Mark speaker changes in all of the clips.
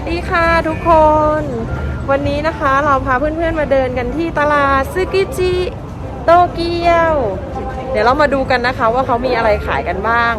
Speaker 1: วัสดีค่ะทุกคน วันนี้นะคะเราพาเพื่อนๆมาเดินกันที่ตลาดซึกิจิโตเกียว เดี๋ยวเรามาดูกันนะคะว่าเขามีอะไรขายกันบ้าง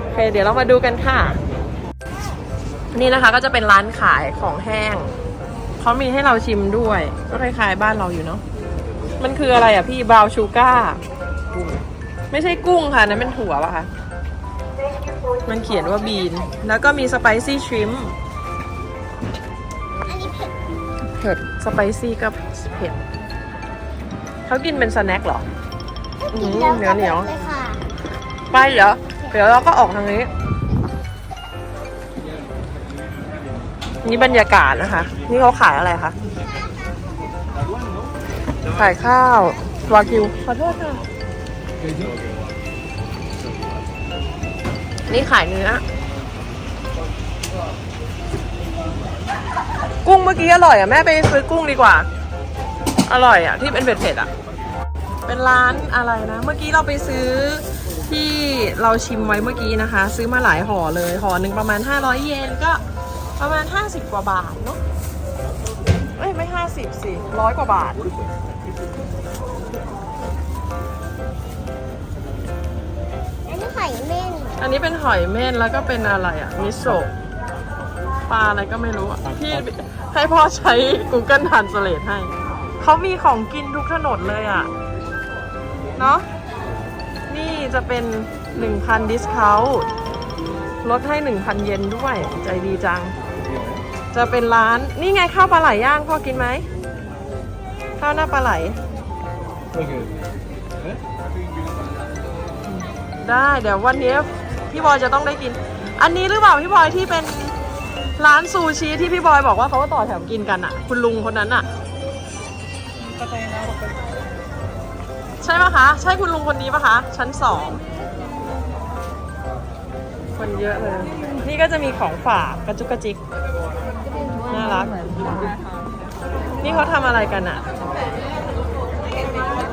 Speaker 1: โอเคเดี๋ยวเรามาดูกันค่ะ นี่นะคะก็จะเป็นร้านขายของแห้ง เขามีให้เราชิมด้วย ก็คล้ายๆบ้านเราอยู่เนาะ มันคืออะไรอะพี่บราวชูก้า ไม่ใช่กุ้งค่ะนั่นเป็นถั่วป่ะคะ มันเขียนว่าบีน แล้วก็มีสไปซี่ชริม
Speaker 2: อันนี้เผ็ด
Speaker 1: เผ็ดสไปซี่ก็เผ็ดเขากินเป็นสแน็คเหรอ อืม
Speaker 2: แล้ว
Speaker 1: เหนียวเหนียว
Speaker 2: เลยค่ะ
Speaker 1: ไปเดี๋ยวเดี๋ยวเราก็ออกทางนี้ นี่บรรยากาศนะคะ นี่เขาขายอะไรคะขายข้าววากิวขอโทษค่ะ นี่ขายเนื้อ กุ้งเมื่อกี้อร่อยอะ แม่ไปซื้อกุ้งดีกว่า อร่อยอะ ที่เป็นเผ็ดๆอะ เป็นร้านอะไรนะ เมื่อกี้เราไปซื้อที่เราชิมไว้เมื่อกี้นะคะ ซื้อมาหลายห่อเลยห่อหนึ่งประมาณ 500 เยนก็ประมาณ 50 กว่าบาทเนาะเอ้ยไม่ 50 สิร้อยกว่าบาท
Speaker 2: อันนี้ไข่เม่น
Speaker 1: อันนี้เป็นหอยเม่นแล้วก็เป็นอะไรอะมิโซะปลาอะไรก็ไม่รู้อะพี่ให้พ่อใช้ Google Translate ให้ เขามีของกินทุกถนนเลยอะเนาะนี่จะเป็น 1,000ดิสคาวลดให้ 1,000 เยนด้วย ใจดีจัง จะเป็นร้าน นี่ไงข้าวปลาไหลย่างพ่อกินไหม ข้าวหน้าปลาไหล ได้ เดี๋ยววันนี้ พี่บอยจะต้องได้กิน อันนี้หรือเปล่าพี่บอยที่เป็นร้านซูชิที่พี่บอยบอกว่าเขาก็ต่อแถวกินกันอะคุณลุงคนนั้นอะใช่ไหมคะ ใช่คุณลุงคนนี้ปะคะ ชั้นสองคนเยอะเลย นี่ก็จะมีของฝากกระจุกกระจิกน่ารักนี่เขาทำอะไรกันอะ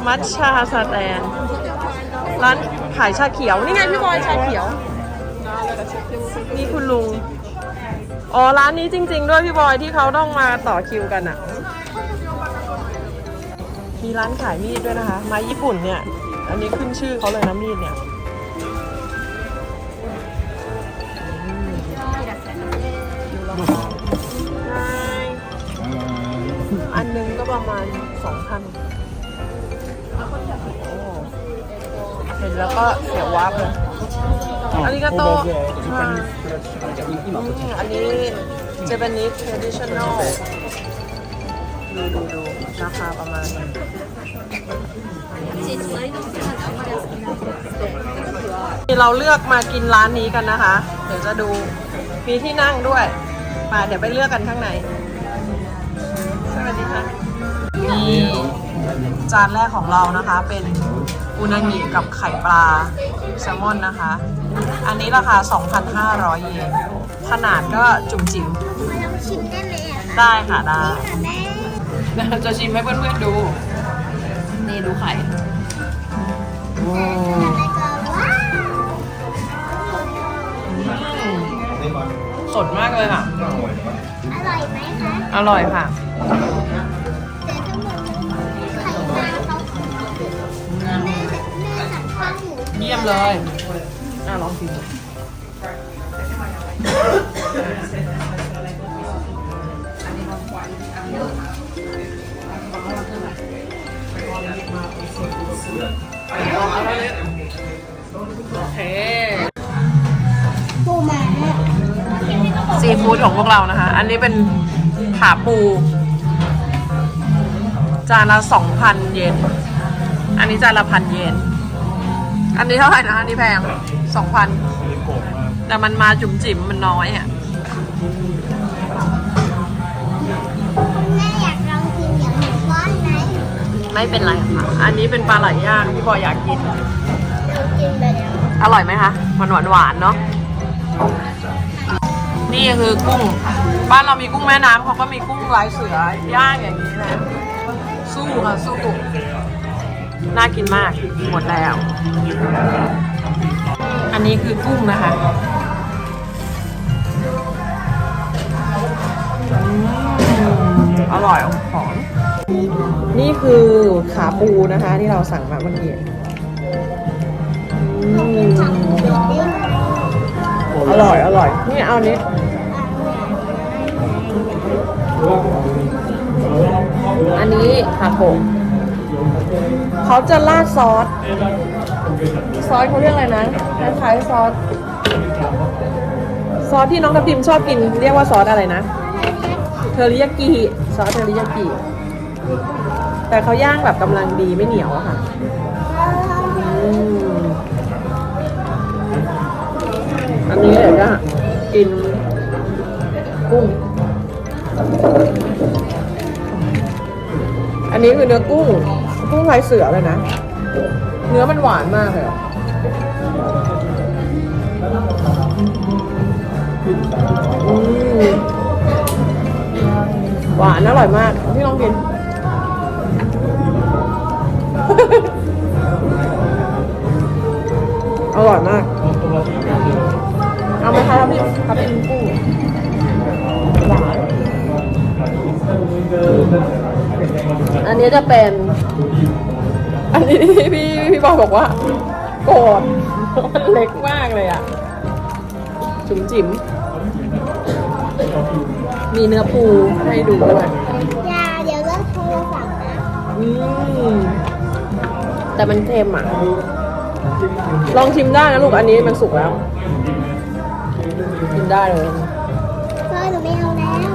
Speaker 1: มัทชาสแตนร้าน ขายชาเขียว นี่ไงพี่บอยชาเขียว นี่คุณลุง อ๋อ ร้านนี้จริง ๆ ด้วยพี่บอยที่เขาต้องมาต่อคิวกันอะมีร้านขายมีดด้วยนะคะม้ญี่ปุ่นเนี่ย อันนี้ขึ้นชื่อเขาเลยนะมีดเนี่ยอันนึงก็ประมาณสองพัน ห็นแล้วก็เสียววับเลยอันนี้ก็โตะอ่าอืมอันนี้ Japanese traditional ดูดูดูราคาประมาณนี้เราเลือกมากินร้านนี้กันนะคะ เดี๋ยวจะดูมีที่นั่งด้วยมาเดี๋ยวไปเลือกกันข้างใน สวัสดีค่ะนี่จานแรกของเรานะคะเป็น อูนางิกับไข่ปลาแซลมอนนะคะ อันนี้ราคา 2,500 เยน ขนาดก็จุ๋มจิ๋ม
Speaker 2: มาลองชิมได้ไหมอะคะ
Speaker 1: ได้ค่ะได้
Speaker 2: นี่ค่ะแม่
Speaker 1: จะชิมให้เพื่อนๆดู นี่ดูไข่โอ้
Speaker 2: แล้วก็ว้าว
Speaker 1: อืมสดมากเลยค่ะ
Speaker 2: อร่อยไหมคะ
Speaker 1: อร่อยค่ะ
Speaker 2: เยี่
Speaker 1: ยมเลยอะลองชิมดูโอเค
Speaker 2: ปูม้า
Speaker 1: ซีฟู้ดของพวกเรานะคะ อันนี้เป็นขาปู จานละสองพันเยน อันนี้จานละพันเยน อันนี้เท่าไหร่นะคะอันนี้แพงสองพัน แต่มันมาจุ๋มจิ๋มมันน้อยอะ
Speaker 2: แม่อยากลองกินเดี๋ยวหนูป้อนไหม
Speaker 1: ไม่เป็นไรค่ะ อันนี้เป็นปลาไหลย่างที่บอยอยากกิน
Speaker 2: ลองกินไปแล้ว
Speaker 1: อร่อยไหมคะหวานหวานหวานๆเนาะ นี่คือกุ้ง บ้านเรามีกุ้งแม่น้ำเขาก็มีกุ้งลายเสือย่างอย่างนี้นะ สู้ค่ะสู้ น่ากินมาก หมดแล้ว อันนี้คือกุ้งนะคะอร่อยหอมนี่คือขาปูนะคะ ที่เราสั่งมาเมื่อกี้อร่อยอร่อย นี่เอานี้อันนี้ขาโก เขาจะราดซอส ซอสเขาเรียกอะไรนะคล้ายซอส ซอสที่น้องทับทิมชอบกิน เรียกว่าซอสอะไรนะ เทอริยากิซอสเทอริยากิแต่เขาย่างแบบกำลังดีไม่เหนียวอะค่ะอันนี้เดี๋ยวจะกินกุ้ง อันนี้คือเนื้อกุ้ง กุ้งลายเสือเลยนะ เนื้อมันหวานมากเลยหวานอร่อยมากพี่ลองกินอร่อยมาก เอาไหมคะพี่ครับเป็นกุ้งหวาน อันนี้จะเป็น อันนี้ที่พี่พี่บอยบอกว่า โกรธมันเล็กมากเลยอะ จุ๋มจิ๋ม มีเนื้อปูให้ดูด้วย
Speaker 2: อย่าเดี๋ยวเลิกโทรศัพท์นะ
Speaker 1: อืมแต่มันเค็มอะ ลองชิมได้นะลูก อันนี้มันสุกแล้ว กินได้เลย
Speaker 2: พ่อหนูไม่เอาแล้ว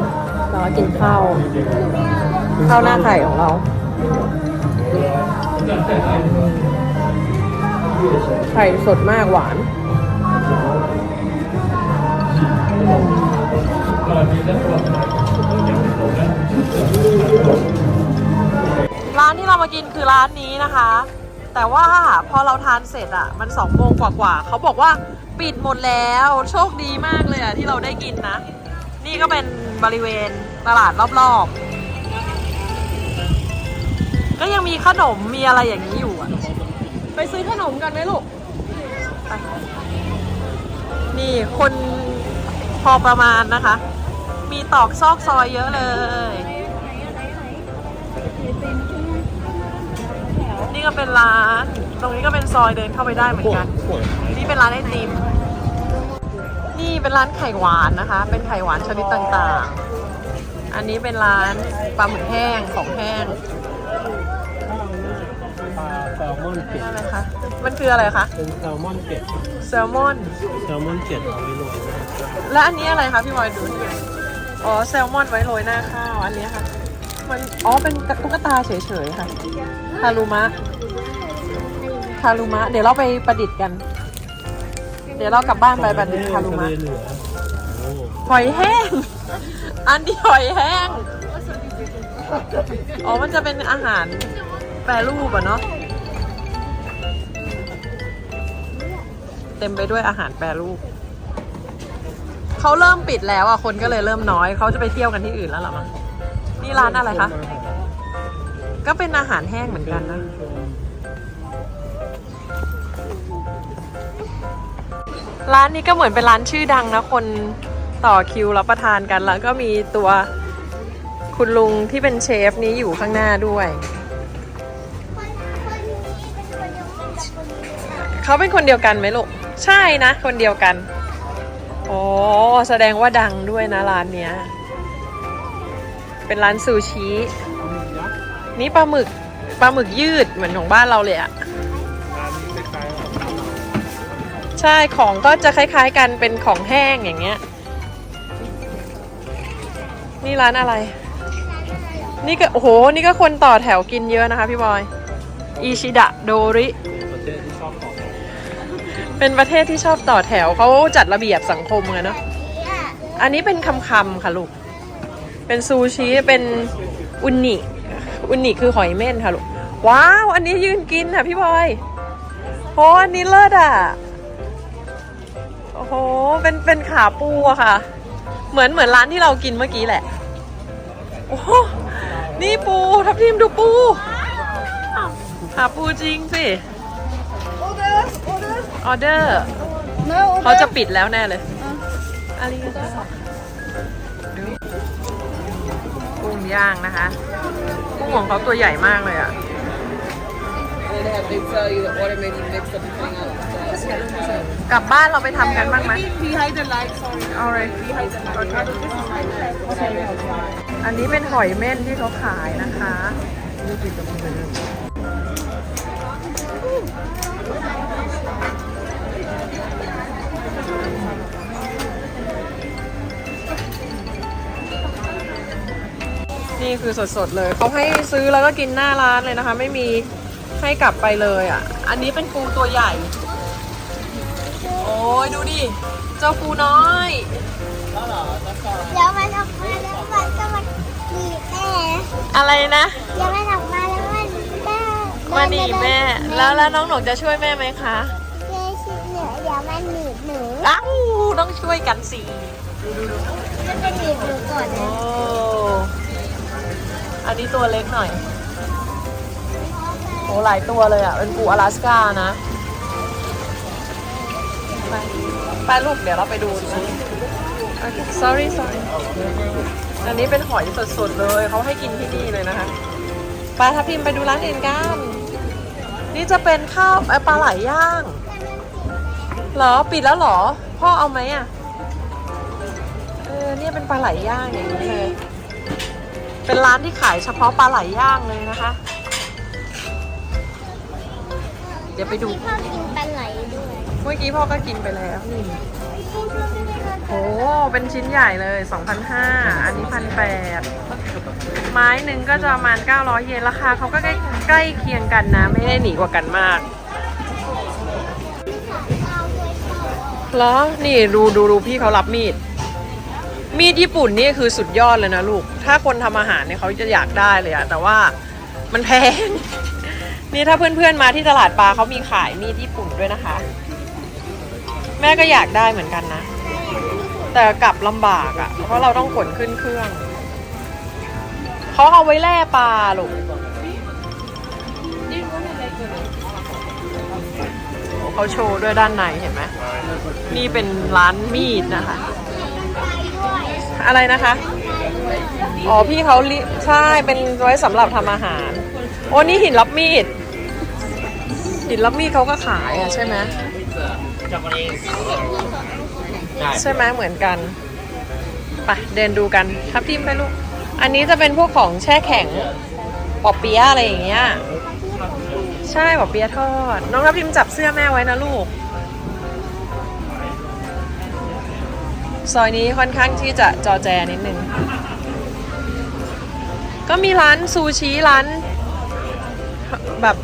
Speaker 1: เรากินข้าว
Speaker 2: หนูไม่เอา
Speaker 1: ข้าวหน้าไข่ของเรา ไข่สดมากหวาน ร้านที่เรามากินคือร้านนี้นะคะ แต่ว่าพอเราทานเสร็จอะมันสองโมงกว่าๆเขาบอกว่าปิดหมดแล้วโชคดีมากเลยอะที่เราได้กินนะ นี่ก็เป็นบริเวณตลาดรอบๆ ก็ยังมีขนมมีอะไรอย่างนี้อยู่อะไปซื้อขนมกันไหมลูกไปนี่คนพอประมาณนะคะ มีตอกซอกซอยเยอะเลย นี่ก็เป็นร้าน ตรงนี้ก็เป็นซอยเดินเข้าไปได้เหมือนกัน นี่เป็นร้านไอติม นี่เป็นร้านไข่หวานนะคะ เป็นไข่หวานชนิดต่างๆ อันนี้เป็นร้านปลาหมึกแห้งของแห้ง
Speaker 3: ปลาแซลมอนเกล็ด
Speaker 1: นี่อะไรคะ มันคืออะไรคะ
Speaker 3: เป็นแซลมอนเกล็ด
Speaker 1: แซลมอน
Speaker 3: แซลมอนเกล็ดเอาไว้โรยหน้าข้าว
Speaker 1: และอันนี้อะไรคะพี่บอยดูดิอ๋อแซลมอนไว้โรยหน้าข้าวอันนี้ค่ะ มันอ๋อเป็นตุ๊กตาเฉยๆค่ะฮารุมะฮารุมะ เดี๋ยวเราไปประดิษฐ์กัน เดี๋ยวเรากลับบ้านไปประดิษฐ์ฮารุมะ
Speaker 3: ทะเลเหนือโอ้
Speaker 1: หอยแห้ง อันนี้หอยแห้ง อ๋อ มันจะเป็นอาหารแปรรูปอะเนาะ เต็มไปด้วยอาหารแปรรูปเขาเริ่มปิดแล้วอะคนก็เลยเริ่มน้อยเขาจะไปเที่ยวกันที่อื่นแล้วหรอมั้งนี่ร้านอะไรคะ ก็เป็นอาหารแห้งเหมือนกันนะร้านนี้ก็เหมือนเป็นร้านชื่อดังนะ คนต่อคิวรับประทานกันแล้วก็มีตัวคุณลุงที่เป็นเชฟนี้อยู่ข้างหน้าด้วย
Speaker 2: เขา
Speaker 1: เป็นคนเดียวกันไหมลูก ใช่นะ คนเดียวกัน โอ้แสดงว่าดังด้วยนะร้านเนี้ย เป็นร้านซูชิ นี่ปลาหมึกปลาหมึกยืดเหมือนของบ้านเราเลยอะใช่ของก็จะคล้ายๆกันเป็นของแห้งอย่างเงี้ย นี่ร้านอะไร นี่ก็โอ้โห นี่ก็คนต่อแถวกินเยอะนะคะพี่บอย อิชิดะโดริ
Speaker 3: ประเทศที่ชอบของ
Speaker 1: เป็นประเทศที่ชอบต่อแถวเขาจัดระเบียบสังคมไงเนาะอันนี้เป็นคำๆค่ะลูก เป็นซูชิเป็นอุนิอุนิคือหอยเม่นค่ะลูก ว้าว อันนี้ยืนกินค่ะพี่บอยโอ้อันนี้เลิศอะโอ้โหเป็นเป็นขาปูอะค่ะ เหมือนเหมือนร้านที่เรากินเมื่อกี้แหละโอ้โหนี่ปูทับทิมดูปูขาปูจริงสิ ออเดอร์เขาจะปิดแล้วแน่เลยอาริกาโตกุ้งย่างนะคะ กุ้งของเขาตัวใหญ่มากเลยอะ
Speaker 4: And then they have, they tell you the order may be mixed up depending on the
Speaker 1: กลับบ้านเราไปทำกันบ้างไหม
Speaker 4: Behind the light, sorry.
Speaker 1: เอาเลย
Speaker 4: Behind the light. Okay.
Speaker 1: อันนี้เป็นหอยเม่นที่เขาขายนะคะ นี่คือสดๆเลย เขาให้ซื้อแล้วก็กินหน้าร้านเลยนะคะ ไม่มีให้กลับไปเลยอะ อันนี้เป็นปูตัวใหญ่ โอ้ยดูดิ เจ้าปูน้อย
Speaker 2: เดี๋ยวมันออกมาแล้วมันก็มาหนีบแม่
Speaker 1: อะไรนะ
Speaker 2: เดี๋ยวมันออกมาแล้วมันแม่
Speaker 1: มาหนีบแม่ แล้วแล้วน้องหนกจะช่วยแม่ไหมคะ
Speaker 2: แม่ชิดเหนือเดี๋ยวมันหนีบหนู
Speaker 1: อ้าวต้องช่วยกันสิ
Speaker 2: มันจะหนีบหนูก่อน
Speaker 1: โอ้
Speaker 2: นะ
Speaker 1: อันนี้ตัวเล็กหน่อยโอ้หลายตัวเลยอะ เป็นปูอลาสก้านะไปไปลูกเดี๋ยวเราไปดูนะ sorry sorry อันนี้เป็นหอยสดๆเลย เขาให้กินที่นี่เลยนะคะไปทับพิมไปดูร้านอื่นกัน นี่จะเป็นข้าวปลาไหลย่างเหรอ ปิดแล้วหรอ พ่อเอาไหมอะ เออเนี่ยเป็นปลาไหลย่างอย่างนี้เลย เป็นร้านที่ขายเฉพาะปลาไหลย่างเลยนะคะ เดี๋ยวไปดู
Speaker 2: พ่อกินปลาไหลด้วย
Speaker 1: เมื่อกี้พ่อก็กินไปแล้วโอ้เป็นชิ้นใหญ่เลย2,500อันนี้1,800ไม้หนึ่งก็จะประมาณ 900 เยนราคาเขาก็ใกล้ใกล้เคียงกันนะ ไม่ได้หนีกว่ากันมากเหรอนี่ดูดูดูพี่เขารับมีด มีดญี่ปุ่นนี่คือสุดยอดเลยนะลูก ถ้าคนทำอาหารเนี่ยเขาจะอยากได้เลยอะแต่ว่ามันแพง นี่ถ้าเพื่อนๆมาที่ตลาดปลาเขามีขายมีดญี่ปุ่นด้วยนะคะ แม่ก็อยากได้เหมือนกันนะ แต่กลับลำบากอะเพราะเราต้องขนขึ้นเครื่อง เขาเอาไว้แล่ปลาลูกเขาโชว์ด้วยด้านในเห็นไหมนี่เป็นร้านมีดนะคะ อะไรนะคะ อ๋อพี่เขาลิใช่เป็นไว้สำหรับทำอาหาร โอ้นี่หินรับมีด หินรับมีดเขาก็ขายอะใช่ไหมใช่ไหมเหมือนกันไปเดินดูกันทับทิมไปลูก อันนี้จะเป็นพวกของแช่แข็งปอเปี๊ยะอะไรอย่างเงี้ย ใช่ปอเปี๊ยะทอด น้องทับทิมจับเสื้อแม่ไว้นะลูก ซอยนี้ค่อนข้างที่จะจอแจนิดนึง ก็มีร้านซูชิร้านแบบ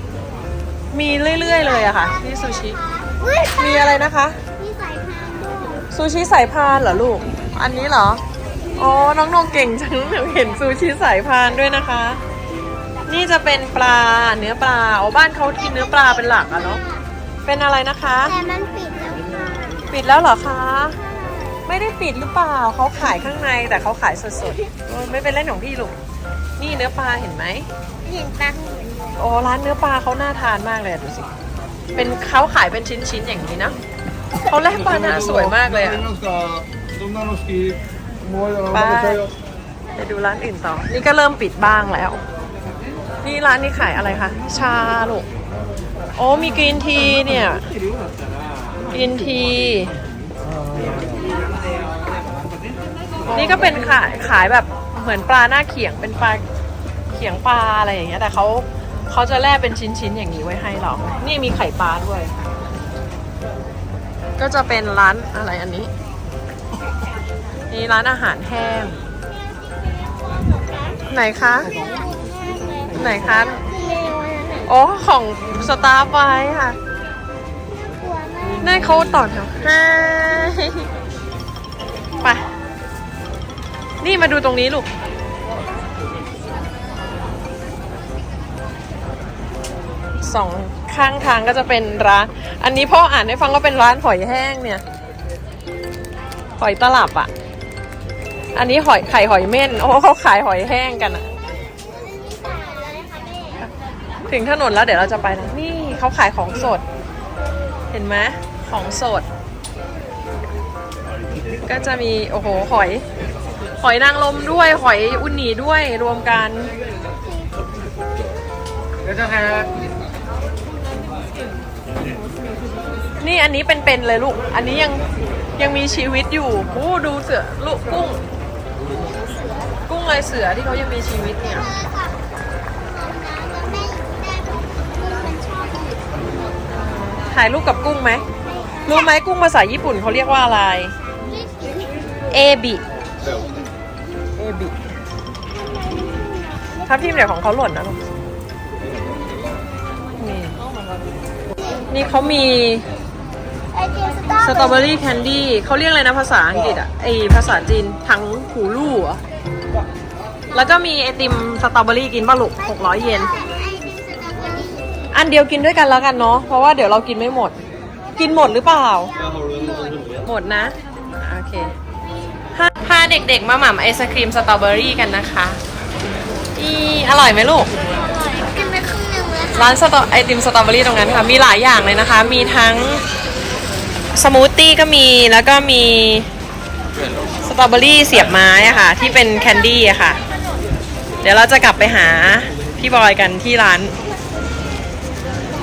Speaker 1: มีเรื่อยๆเลยอะค่ะที่ซูชิ
Speaker 2: อุ้ย
Speaker 1: มีอะไรนะคะ
Speaker 2: มีสายพานด้วย
Speaker 1: ซูชิสายพานเหรอลูก อันนี้เหรอ อ๋อ น้องโนเก่งจังเห็นซูชิสายพานด้วยนะคะ นี่จะเป็นปลาเนื้อปลาอ๋อบ้านเขากินเนื้อปลาเป็นหลักอะเนาะ เป็นอะไรนะคะ
Speaker 2: แต่มันปิดแล้วค่ะ
Speaker 1: ปิดแล้วเหรอคะ ไม่ได้ปิดหรือเปล่าเขาขายข้างในแต่เขาขายสดๆไม่เป็นเล่นของพี่ลูกนี่เนื้อปลาเห็นไหม
Speaker 2: ยิงตั้ง
Speaker 1: โอ้ร้านเนื้อปลาเขาน่าทานมากเลยดูสิเป็นเขาขายเป็นชิ้นๆอย่างนี้นะเขาแลกปลาหน้าสวยมากเลยอะไปดูร้านอื่นต่อ นี่ก็เริ่มปิดบ้างแล้ว นี่ร้านนี้ขายอะไรคะ ชาลูก โอ้มีกรีนทีเนี่ย กรีนที นี่ก็เป็นขายขายแบบเหมือนปลาหน้าเขียงเป็นปลาเขียงปลาอะไรอย่างเงี้ยแต่เขาเขาจะแล่เป็นชิ้นๆอย่างนี้ไว้ให้เรา นี่มีไข่ปลาด้วย ก็จะเป็นร้านอะไรอันนี้ นี่ร้านอาหารแห้ง ไหนคะ ไหนคะ
Speaker 2: เร็วนั่นน่ะ
Speaker 1: อ๋อของสตาร์ไว้ค่ะ
Speaker 2: กลัวมาก
Speaker 1: นั่นเขาต่อแถวให้ไป นี่มาดูตรงนี้ลูก สองข้างทางก็จะเป็นร้าน อันนี้พ่ออ่านให้ฟังว่าเป็นร้านหอยแห้งเนี่ย หอยตลับอะ อันนี้หอยไข่หอยเม่น โอ้เขาขายหอยแห้งกันอะ ถึงถนนแล้วเดี๋ยวเราจะไปนะนี่เขาขายของสด เห็นไหมของสด ก็จะมีโอ้โหหอย หอยนางรมด้วย หอยอุนีด้วยรวมกัน
Speaker 5: Esa es
Speaker 1: นี่อันนี้เป็นๆเลยลูก อันนี้ยังยังมีชีวิตอยู่โอ้ดูเสือลูกกุ้ง กุ้งลายเสือที่เขายังมีชีวิตเนี่ยถ่ายรูปกับกุ้งไหมรู้ไหมกุ้งภาษาญี่ปุ่นเขาเรียกว่าอะไร เอบิ เอบิถ้าพิมพ์เดี๋ยวของเขาหล่นนะลูกนี่นี่เขามี
Speaker 2: ไอติมส
Speaker 1: สตรอเบอรี่แคนดี้เขาเรียกอะไรนะภาษาอังกฤษอะไอภาษาจีนทั้งหูลู่เหรอแล้วก็มีไอติมสตรอเบอรี่กินป่ะลูกหกร้อยเยน
Speaker 2: อั
Speaker 1: นเดียวกินด้วยกันแล้วกันเนาะ เพราะว่าเดี๋ยวเรากินไม่หมด กินหมดหรือเปล่า หมดนะ โอเค เด็กๆ มาหม่ำไอศครีมสตรอเบอรี่กันนะคะอีอร่อยไหมลูก
Speaker 2: กินไปครึ่งหนึ่งแล้ว
Speaker 1: ร้านสตอไอติมสตรอเบอรี่ตรงนั้นค่ะ มีหลายอย่างเลยนะคะ มีทั้งสมูทตี้ก็มีแล้วก็มีสตรอเบอรี่เสียบไม้อะค่ะ ที่เป็นแคนดี้อะค่ะ เดี๋ยวเราจะกลับไปหาพี่บอยกันที่ร้าน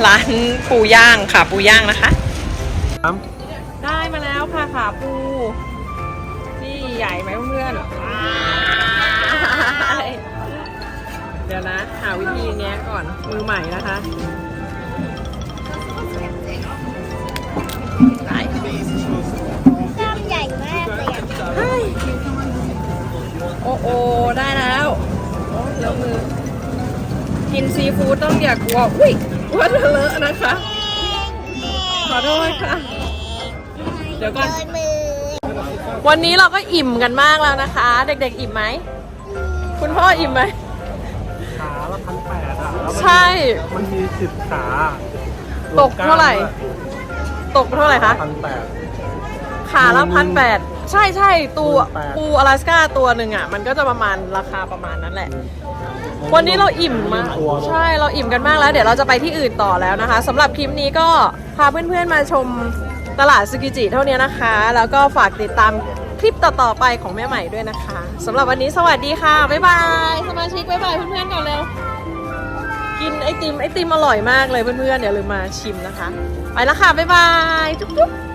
Speaker 1: ร้านปูย่างค่ะ ปูย่างนะคะ
Speaker 3: ครับ
Speaker 1: ได้มาแล้วค่ะขาปูนี่ใหญ่ไหมเพื่อนๆว้ายเดี๋ยวนะ หาวิธีแงะก่อนมือใหม่นะคะไหน
Speaker 2: กล้ามใหญ่มากเลยอะ
Speaker 1: เฮ้ยโอ้โอได้แล้วโอ้เลอะมือ กินซีฟู้ดต้องอย่ากลัว อุ้ยว่าจะเลอะนะคะ ขอโทษค่ะ เดี๋ยวก่อน
Speaker 2: โดนมือ
Speaker 1: วันนี้เราก็อิ่มกันมากแล้วนะคะ เด็กๆ อิ่มไหม คุณพ่ออิ่มไหม
Speaker 3: ขาละพันแปดอะแล้วมัน
Speaker 1: ใช่
Speaker 3: มันมีสิบขา
Speaker 1: ตกเท่าไหร่ ตกเท่าไหร่คะ
Speaker 3: พันแปด
Speaker 1: ขาละพันแปดใช่ใช่ตัว
Speaker 3: 1,800
Speaker 1: ปูอลาสก้าตัวหนึ่งอะ มันก็จะประมาณราคาประมาณนั้นแหละ วันนี้เราอิ่มมาก
Speaker 3: ตัว
Speaker 1: ใช่เราอิ่มกันมากแล้ว เดี๋ยวเราจะไปที่อื่นต่อแล้วนะคะสำหรับคลิปนี้ก็พาเพื่อนๆมาชม ตลาดซึกิจิเท่านี้นะคะ แล้วก็ฝากติดตามคลิปต่อๆไปของแม่ใหม่ด้วยนะคะสำหรับวันนี้สวัสดีค่ะ บ๊ายบาย สมาชิกบ๊ายบายเพื่อนๆก่อนเร็ว กินไอติมไอติมอร่อยมากเลยเพื่อนๆอย่าลืมมาชิมนะคะ ไปแล้วค่ะ บ๊ายบายจุ๊บๆ